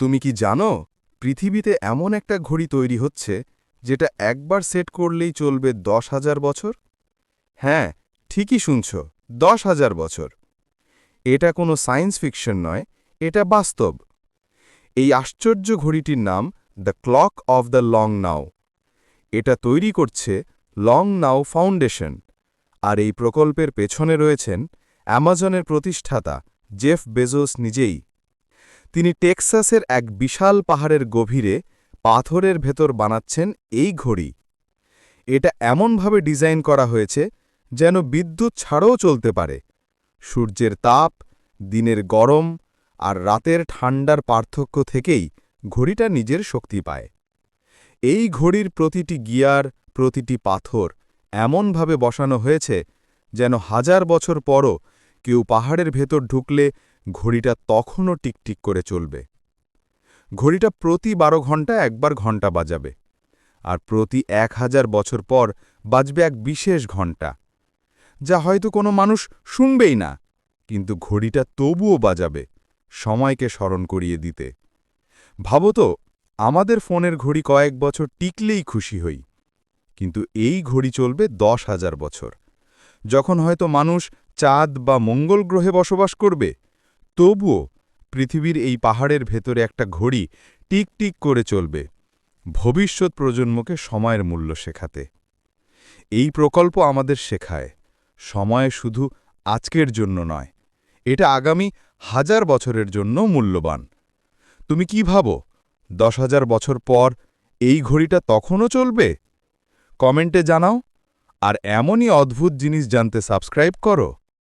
তুমি কি জানো, পৃথিবীতে এমন একটা ঘড়ি তৈরি হচ্ছে, যেটা একবার সেট করলেই চলবে দশ হাজার বছর? হ্যাঁ ঠিকই শুনছ, দশ হাজার বছর। এটা কোনো সায়েন্স ফিকশন নয়, এটা বাস্তব। এই আশ্চর্য ঘড়িটির নাম the clock of the long now. এটা তৈরি করছে লং নাও ফাউন্ডেশন, আর এই প্রকল্পের পেছনে রয়েছেন অ্যামাজনের প্রতিষ্ঠাতা জেফ বেজোস নিজেই। তিনি টেক্সাসের এক বিশাল পাহাড়ের গভীরে পাথরের ভেতর বানাচ্ছেন এই ঘড়ি। এটা এমনভাবে ডিজাইন করা হয়েছে যেন বিদ্যুৎ ছাড়াও চলতে পারে। সূর্যের তাপ, দিনের গরম আর রাতের ঠান্ডার পার্থক্য থেকেই ঘড়িটা নিজের শক্তি পায়। এই ঘড়ির প্রতিটি গিয়ার, প্রতিটি পাথর এমনভাবে বসানো হয়েছে যেন হাজার বছর পরও কেউ পাহাড়ের ভেতর ঢুকলে ঘড়িটা তখনও টিকটিক করে চলবে। ঘড়িটা প্রতি বারো ঘণ্টা একবার ঘণ্টা বাজাবে আর প্রতি এক হাজার বছর পর বাজবে এক বিশেষ ঘণ্টা যা হয়তো কোনো মানুষ শুনবেই না, কিন্তু ঘড়িটা তবুও বাজাবে সময়কে স্মরণ করিয়ে দিতে। ভাবো তো, আমাদের ফোনের ঘড়ি কয়েক বছর টিকলেই খুশি হই, কিন্তু এই ঘড়ি চলবে দশ হাজার বছর, যখন হয়তো মানুষ চাঁদ বা মঙ্গল গ্রহে বসবাস করবে। তবুও পৃথিবীর এই পাহাড়ের ভেতরে একটা ঘড়ি টিক টিক করে চলবে। ভবিষ্যৎ প্রজন্মকে সময়ের মূল্য শেখাতে। এই প্রকল্প আমাদের শেখায়, সময় শুধু আজকের জন্য নয়, এটা আগামী হাজার বছরের জন্য মূল্যবান। তুমি কি ভাবো, দশ হাজার বছর পর এই ঘড়িটা তখনও চলবে? কমেন্টে জানাও, আর এমনই অদ্ভুত জিনিস জানতে সাবস্ক্রাইব করো।